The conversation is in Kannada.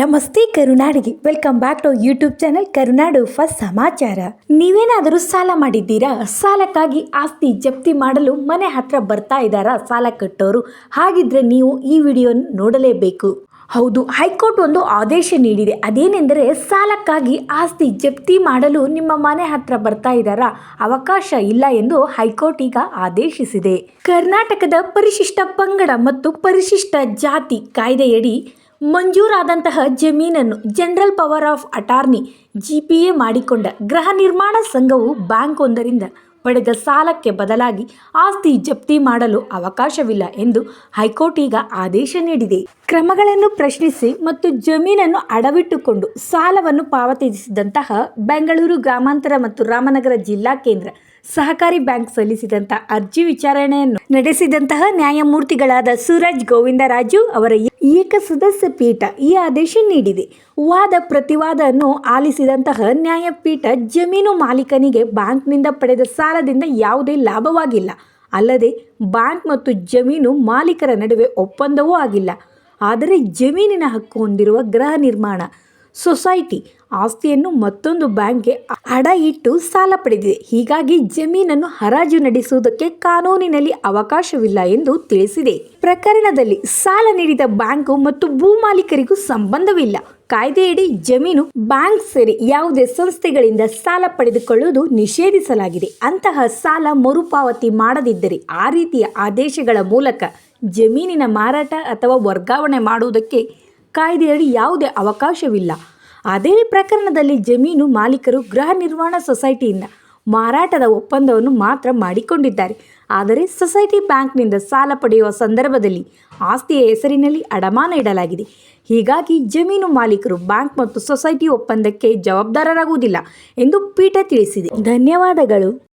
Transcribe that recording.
ನಮಸ್ತೆ ಕರುನಾಡಿಗೆ. Welcome back to YouTube channel Karunadu first ಸಮಾಚಾರ. ನೀವೇನಾದರೂ ಸಾಲ ಮಾಡಿದ್ದೀರಾ? ಸಾಲಕ್ಕಾಗಿ ಆಸ್ತಿ ಜಪ್ತಿ ಮಾಡಲು ಮನೆ ಹತ್ರ ಬರ್ತಾ ಇದ್ದಾರಾ? ಸಾಲ ಕಟ್ಟೋರು? ಹಾಗಿದ್ರೆ ನೀವು ಈ ವಿಡಿಯೋ ನೋಡಲೇಬೇಕು. ಹೌದು, ಹೈಕೋರ್ಟ್ ಒಂದು ಆದೇಶ ನೀಡಿದೆ. ಅದೇನೆಂದರೆ ಸಾಲಕ್ಕಾಗಿ ಆಸ್ತಿ ಜಪ್ತಿ ಮಾಡಲು ನಿಮ್ಮ ಮನೆ ಹತ್ರ ಬರ್ತಾ ಇದ್ದಾರಾ? ಅವಕಾಶ ಇಲ್ಲ ಎಂದು ಹೈಕೋರ್ಟ್ ಈಗ ಆದೇಶಿಸಿದೆ. ಕರ್ನಾಟಕದ ಪರಿಶಿಷ್ಟ ಪಂಗಡ ಮತ್ತು ಪರಿಶಿಷ್ಟ ಜಾತಿ ಕಾಯ್ದೆಯಡಿ ಮಂಜೂರಾದಂತಹ ಜಮೀನನ್ನು general power of attorney G P A ಮಾಡಿಕೊಂಡ ಗೃಹ ನಿರ್ಮಾಣ ಸಂಘವು ಬ್ಯಾಂಕ್ ಒಂದರಿಂದ ಪಡೆದ ಸಾಲಕ್ಕೆ ಬದಲಾಗಿ ಆಸ್ತಿ ಜಪ್ತಿ ಮಾಡಲು ಅವಕಾಶವಿಲ್ಲ ಎಂದು ಹೈಕೋರ್ಟ್ ಈಗ ಆದೇಶ ನೀಡಿದೆ. ಕ್ರಮಗಳನ್ನು ಪ್ರಶ್ನಿಸಿ ಮತ್ತು ಜಮೀನನ್ನು ಅಡವಿಟ್ಟುಕೊಂಡು ಸಾಲವನ್ನು ಪಾವತಿಸಿದಂತಹ ಬೆಂಗಳೂರು ಗ್ರಾಮಾಂತರ ಮತ್ತು ರಾಮನಗರ ಜಿಲ್ಲಾ ಕೇಂದ್ರ ಸಹಕಾರಿ ಬ್ಯಾಂಕ್ ಸಲ್ಲಿಸಿದಂತ ಅರ್ಜಿ ವಿಚಾರಣೆಯನ್ನು ನಡೆಸಿದಂತಹ ನ್ಯಾಯಮೂರ್ತಿಗಳಾದ ಸೂರಜ್ ಗೋವಿಂದರಾಜು ಅವರ ಏಕ ಸದಸ್ಯ ಪೀಠ ಈ ಆದೇಶ ನೀಡಿದೆ. ವಾದ ಪ್ರತಿವಾದವನ್ನು ಆಲಿಸಿದಂತಹ ನ್ಯಾಯಪೀಠ ಜಮೀನು ಮಾಲೀಕನಿಗೆ ಬ್ಯಾಂಕ್ನಿಂದ ಪಡೆದ ಸಾಲದಿಂದ ಯಾವುದೇ ಲಾಭವಾಗಿಲ್ಲ. ಅಲ್ಲದೆ ಬ್ಯಾಂಕ್ ಮತ್ತು ಜಮೀನು ಮಾಲೀಕರ ನಡುವೆ ಒಪ್ಪಂದವೂ ಆಗಿಲ್ಲ. ಆದರೆ ಜಮೀನಿನ ಹಕ್ಕು ಹೊಂದಿರುವ ಗೃಹ ನಿರ್ಮಾಣ, ಸೊಸೈಟಿ ಆಸ್ತಿಯನ್ನು ಮತ್ತೊಂದು ಬ್ಯಾಂಕ್ಗೆ ಅಡ ಇಟ್ಟು ಸಾಲ ಪಡೆದಿದೆ. ಹೀಗಾಗಿ ಜಮೀನನ್ನು ಹರಾಜು ನಡೆಸುವುದಕ್ಕೆ ಕಾನೂನಿನಲ್ಲಿ ಅವಕಾಶವಿಲ್ಲ ಎಂದು ತಿಳಿಸಿದೆ. ಪ್ರಕರಣದಲ್ಲಿ ಸಾಲ ನೀಡಿದ ಬ್ಯಾಂಕು ಮತ್ತು ಭೂ ಮಾಲೀಕರಿಗೂ ಸಂಬಂಧವಿಲ್ಲ. ಕಾಯ್ದೆಯಡಿ ಜಮೀನು ಬ್ಯಾಂಕ್ ಸೇರಿ ಯಾವುದೇ ಸಂಸ್ಥೆಗಳಿಂದ ಸಾಲ ಪಡೆದುಕೊಳ್ಳುವುದು ನಿಷೇಧಿಸಲಾಗಿದೆ. ಅಂತಹ ಸಾಲ ಮರುಪಾವತಿ ಮಾಡದಿದ್ದರೆ ಆ ರೀತಿಯ ಆದೇಶಗಳ ಮೂಲಕ ಜಮೀನಿನ ಮಾರಾಟ ಅಥವಾ ವರ್ಗಾವಣೆ ಮಾಡುವುದಕ್ಕೆ ಕಾಯ್ದೆಯಡಿ ಯಾವುದೇ ಅವಕಾಶವಿಲ್ಲ. ಅದೇ ಪ್ರಕರಣದಲ್ಲಿ ಜಮೀನು ಮಾಲೀಕರು ಗೃಹ ನಿರ್ವಹಣಾ ಸೊಸೈಟಿಯಿಂದ ಮಾರಾಟದ ಒಪ್ಪಂದವನ್ನು ಮಾತ್ರ ಮಾಡಿಕೊಂಡಿದ್ದಾರೆ. ಆದರೆ ಸೊಸೈಟಿ ಬ್ಯಾಂಕ್ನಿಂದ ಸಾಲ ಪಡೆಯುವ ಸಂದರ್ಭದಲ್ಲಿ ಆಸ್ತಿಯ ಹೆಸರಿನಲ್ಲಿ ಅಡಮಾನ ಇಡಲಾಗಿದೆ. ಹೀಗಾಗಿ ಜಮೀನು ಮಾಲೀಕರು ಬ್ಯಾಂಕ್ ಮತ್ತು ಸೊಸೈಟಿ ಒಪ್ಪಂದಕ್ಕೆ ಜವಾಬ್ದಾರರಾಗುವುದಿಲ್ಲ ಎಂದು ಪೀಠ ತಿಳಿಸಿದೆ. ಧನ್ಯವಾದಗಳು.